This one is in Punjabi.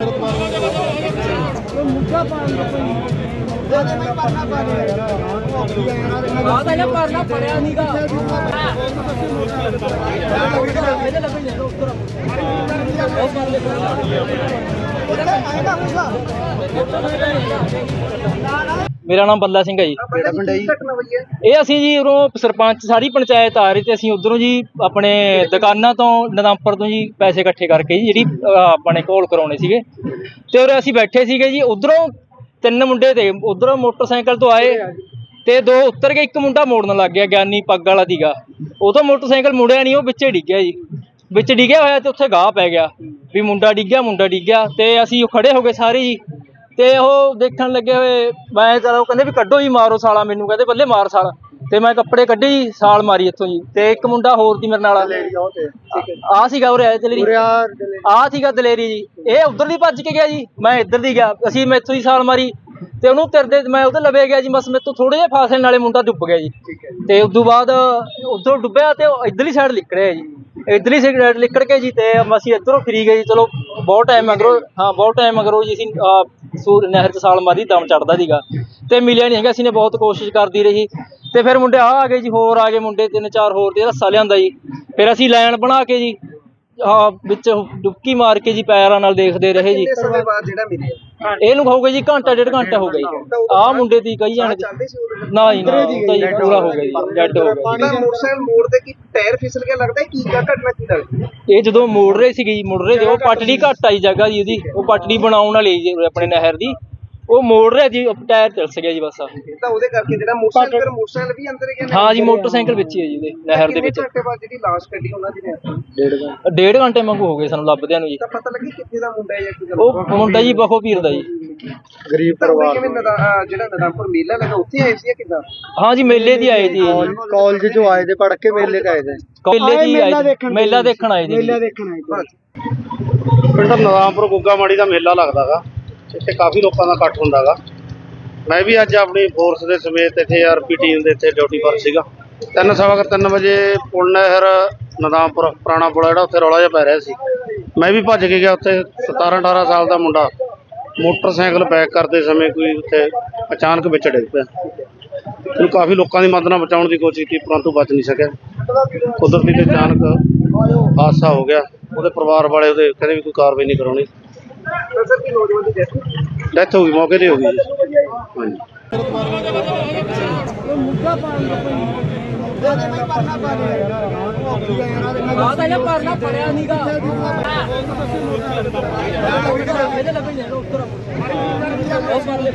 ਆ ਤਾਂ ਇਹ ਪਰਨਾ ਫੜਿਆ ਨਹੀਂਗਾ ਇਹਦੇ ਲੱਭੇ ਨੇ ਉੱਤਰ ਉਹ ਕਰ ਲੈ ਮੇਰਾ ਨਾਮ ਬੱਲਾ ਸਿੰਘ ਹੈ ਜੀ। ਕਿਹੜਾ ਪਿੰਡ ਹੈ ਜੀ? ਇਹ? ਅਸੀਂ ਜੀ ਉਰੋਂ ਸਰਪੰਚ ਸਾਰੀ ਪੰਚਾਇਤ ਆ ਰਹੀ ਤੇ ਅਸੀਂ ਉਧਰੋਂ ਜੀ ਆਪਣੇ ਦੁਕਾਨਾਂ ਤੋਂ ਨਦੰਪਰ ਤੋਂ ਜੀ ਪੈਸੇ ਇਕੱਠੇ ਕਰਕੇ ਜੀ ਜਿਹੜੀ ਆਪਣੇ ਕੋਲ ਕਰਾਉਣੇ ਸੀਗੇ। ਤੇ ਉਰੇ ਅਸੀਂ ਬੈਠੇ ਸੀਗੇ ਜੀ ਉਧਰੋਂ ਤਿੰਨ ਮੁੰਡੇ ਤੇ ਉਧਰੋਂ ਮੋਟਰਸਾਈਕਲ ਤੋਂ ਆਏ ਤੇ ਦੋ ਉੱਤਰ ਕੇ ਇੱਕ ਮੁੰਡਾ ਮੋੜਨ ਲੱਗ ਗਿਆ ਗਿਆਨੀ ਪੱਗ ਵਾਲਾ ਦੀਗਾ। ਉਹ ਤੋਂ ਮੋਟਰਸਾਈਕਲ ਮੁੜਿਆ ਨਹੀਂ ਉਹ ਵਿੱਚੇ ਡਿੱਗਿਆ ਜੀ। ਵਿੱਚ ਡਿੱਗਿਆ ਹੋਇਆ ਤੇ ਉੱਥੇ ਗਾਹ ਪੈ ਗਿਆ ਵੀ ਮੁੰਡਾ ਡਿੱਗਿਆ ਮੁੰਡਾ ਡਿੱਗਿਆ ਤੇ ਅਸੀਂ ਉਹ ਖੜੇ ਹੋ ਗਏ ਸਾਰੇ ਜੀ। ਤੇ ਉਹ ਦੇਖਣ ਲੱਗੇ ਹੋਏ ਮੈਂ ਚਲੋ ਕਹਿੰਦੇ ਵੀ ਕੱਢੋ ਜੀ ਮਾਰੋ ਸਾਲਾ ਮੈਨੂੰ। ਕਹਿੰਦੇ ਬੱਲੇ ਮਾਰ ਸਾਲ। ਤੇ ਮੈਂ ਕੱਪੜੇ ਕੱਢੇ ਜੀ ਸਾਲ ਮਾਰੀ ਇੱਥੋਂ ਜੀ। ਤੇ ਇੱਕ ਮੁੰਡਾ ਹੋਰ ਸੀ ਮੇਰੇ ਨਾਲ। ਆ ਸੀਗਾ ਉਰੇ ਆਏ ਦਲੇਰੀ। ਆ ਸੀਗਾ ਦਲੇਰੀ ਜੀ। ਇਹ ਉਧਰ ਦੀ ਭੱਜ ਕੇ ਗਿਆ ਜੀ। ਮੈਂ ਇੱਧਰ ਦੀ ਗਿਆ। ਅਸੀਂ ਮੈਥੋਂ ਹੀ ਸਾਲ ਮਾਰੀ। ਤੇ ਉਹਨੂੰ ਤਿਰਦੇ ਮੈਂ ਉਹਦੇ ਲਵੇ ਗਿਆ ਜੀ। ਬਸ ਮੇਰੇ ਤੋਂ ਥੋੜੇ ਜਿਹਾ ਫਾਸਲੇ ਨਾਲੇ ਮੁੰਡਾ ਡੁੱਬ ਗਿਆ ਜੀ। ਤੇ ਉਸ ਤੋਂ ਬਾਅਦ ਉਧਰੋਂ ਡੁੱਬਿਆ ਤੇ ਉਹ ਇੱਧਰਲੀ ਸਾਈਡ ਲਿਕੜਿਆ ਜੀ। ਇੱਧਰਲੀ ਸਾਈਡ ਲਿਕੜ ਕੇ ਜੀ ਤੇ ਅਸੀਂ ਇੱਧਰੋਂ ਫਰੀ ਗਏ ਜੀ ਚਲੋ ਬਹੁਤ ਟਾਈਮ ਮਗਰੋਂ ਹਾਂ ਬਹੁਤ ਟਾਈਮ ਮਗਰੋਂ ਜੀ ਅਸੀਂ ਅਹ, ਸੂਰ ਨਹਿਰ 'ਚ ਸਾਲ ਮਾਰੀ ਦਮ ਚੜਦਾ ਸੀਗਾ। ਤੇ ਮਿਲਿਆ ਨਹੀਂ ਹੈਗਾ ਅਸੀਂ ਨੇ ਬਹੁਤ ਕੋਸ਼ਿਸ਼ ਕਰਦੀ ਰਹੀ। ਤੇ ਫਿਰ ਮੁੰਡੇ ਆ ਆ ਗਏ ਜੀ ਹੋਰ ਆ ਗਏ ਮੁੰਡੇ ਤਿੰਨ ਚਾਰ ਹੋਰ ਤੇ ਰੱਸਾ ਲਿਆਂਦਾ ਜੀ। ਫਿਰ ਅਸੀਂ ਲਾਈਨ ਬਣਾ ਕੇ ਜੀ ਆ ਵਿੱਚ ਡੁਬਕੀ ਮਾਰ ਕੇ ਜੀ ਪੈਰਾਂ ਨਾਲ ਦੇਖਦੇ ਰਹੇ ਜੀ। ਕਿੰਨੇ ਸਮੇਂ ਬਾਅਦ ਜਿਹੜਾ ਮਿਲਿਆ? ਇਹਨੂੰ ਹੋ ਗਿਆ ਜੀ ਘੰਟਾ ਡੇਢ ਘੰਟਾ ਹੋ ਗਿਆ ਜੀ। ਆਹ ਮੁੰਡੇ ਦੀ ਕਹੀ ਜਾਣ ਨਾ ਜੀ ਨਾ ਉਹ ਤਾਂ ਜੀ ਪੂਰਾ ਹੋ ਗਿਆ ਜੀ ਡੈਡ ਹੋ ਗਿਆ ਜਿਹੜਾ ਮੋਟਰਸਾਈਕਲ ਮੋੜ ਤੇ ਕੀ ਟਾਇਰ ਫਿਸਲ ਗਿਆ ਲੱਗਦਾ ਹੈ ਕੀ ਗਾ ਘਟਨਾ ਕੀ ਲੱਗਦੀ? ਇਹ ਜਦੋਂ ਮੋੜ ਰਹੇ ਸੀਗੇ ਜੀ ਮੁੜ ਰਹੇ ਸੀ ਉਹ ਪਟੜੀ ਘੱਟ ਆਈ ਜਗ੍ਹਾ ਜੀ ਉਹਦੀ। ਉਹ ਪਟੜੀ ਬਣਾਉਣ ਵਾਲੀ ਆਪਣੇ ਨਹਿਰ ਦੀ। ਉਹ ਮੋੜ ਰਿਹਾ ਜੀ ਉਹ ਟਾਇਰ ਤਿਲਸ ਗਿਆ ਜੀ ਬਸ ਤਾਂ ਉਹਦੇ ਕਰਕੇ ਜਿਹੜਾ ਮੋਟਰਸਾਈਕਲ ਫਿਰ ਮੋਟਰਸਾਈਕਲ ਵੀ ਅੰਦਰ ਗਿਆ ਹਾਂ ਜੀ ਮੋਟਰਸਾਈਕਲ ਵਿੱਚ ਹੀ ਹੈ ਜੀ ਉਹਦੇ ਨਹਿਰ ਦੇ ਵਿੱਚ। ਘੰਟੇ ਬਾਅਦ ਜਿਹੜੀ ਲਾਸ਼ ਕੱਢੀ ਉਹਨਾਂ ਦੀ ਨੇ ਡੇਢ ਘੰਟੇ। ਵਾਂਗੂ ਹੋ ਗਏ ਸਾਨੂੰ ਲੱਭਦਿਆਂ ਨੂੰ ਜੀ। ਤਾਂ ਪਤਾ ਲੱਗੀ ਕਿੱਥੇ ਦਾ ਮੁੰਡਾ ਹੈ ਜਾਂ ਕੀ ਉਹ ਮੁੰਡਾ ਜੀ ਬਖੋ ਪੀਰ ਦਾ ਜੀ। ਗਰੀਬ ਪਰਿਵਾਰ ਕਿਵੇਂ ਨਦਾ ਅਹ ਜਿਹੜਾ ਨਦਾਪੁਰ ਮੇਲਾ ਲੱਗਾ ਉੱਥੇ ਆਏ ਸੀ ਜਾਂ ਕਿੱਦਾਂ? ਹਾਂ ਜੀ ਮੇਲੇ ਦੀ ਆਏ ਜੀ ਕਾਲਜ ਚੋਂ ਆਏ ਤੇ ਪੜ ਕੇ ਮੇਲੇ ਤੇ ਆਏ ਤੇ। ਮੇਲੇ ਦੀ ਆਏ। ਮੇਲਾ ਦੇਖਣ ਆਏ ਜੀ ਦੇਖਣ ਆਏ ਪਿੰਡ ਨਵਾਂਪੁਰ ਗੁੱਗਾ ਮਾੜੀ ਦਾ ਮੇਲਾ ਲੱਗਦਾਗਾ। ਇੱਥੇ ਕਾਫੀ ਲੋਕਾਂ ਦਾ ਇਕੱਠ ਹੁੰਦਾਗਾ ਮੈਂ ਵੀ ਅੱਜ ਆਪਣੀ ਫੋਰਸ ਦੇ ਸਮੇਤ ਇੱਥੇ ਆਰਪੀ ਟੀਮ ਦੇ ਇੱਥੇ ਡਿਊਟੀ ਪਰ ਸੀਗਾ। ਤਿੰਨ ਸਵਾ ਕੁ ਤਿੰਨ ਵਜੇ ਪੁਲ ਨਹਿਰ ਨਦਾਮਪੁਰ ਪੁਰਾਣਾ ਪੁਲ ਜਿਹੜਾ ਉੱਥੇ ਰੌਲਾ ਜਿਹਾ ਪੈ ਰਿਹਾ ਸੀ। ਮੈਂ ਵੀ ਭੱਜ ਕੇ ਗਿਆ ਉੱਥੇ 17 18 ਸਾਲ ਦਾ ਮੁੰਡਾ। ਮੋਟਰਸਾਈਕਲ ਬੈਕ ਕਰਦੇ ਸਮੇਂ ਕੋਈ ਉੱਥੇ ਅਚਾਨਕ ਵਿੱਚ ਡਿੱਗ ਪਿਆ। ਉਹਨੂੰ ਕਾਫੀ ਲੋਕਾਂ ਦੀ ਮਦਦ ਨਾਲ ਬਚਾਉਣ ਦੀ ਕੋਸ਼ਿਸ਼ ਕੀਤੀ, ਪਰੰਤੂ ਬਚ ਨਹੀਂ ਸਕਿਆ। ਕੁਦਰਤੀ ਤੇ ਅਚਾਨਕ ਹਾਦਸਾ ਹੋ ਗਿਆ। ਉਹਦੇ ਪਰਿਵਾਰ ਵਾਲੇ ਉਹਦੇ ਕਹਿੰਦੇ ਵੀ ਕੋਈ ਕਾਰਵਾਈ ਨਹੀਂ ਕਰਾਉਣੀ। ਤਾਂ ਸਰ ਕੀ ਨੌਜਵਾਨ ਦੀ ਡੈਥ ਡੈਥ ਹੋ ਗਈ ਮੌਕੇ ਤੇ ਹੋ ਗਈ ਜੀ। ਹਾਂਜੀ। ਆ ਤਾਂ ਇਹ ਪਰਨਾ ਫੜਿਆ ਨਹੀਂਗਾ ਇਹਦੇ ਲੱਭੇ ਨੇ ਉੱਤਰ ਉਹ ਲੈ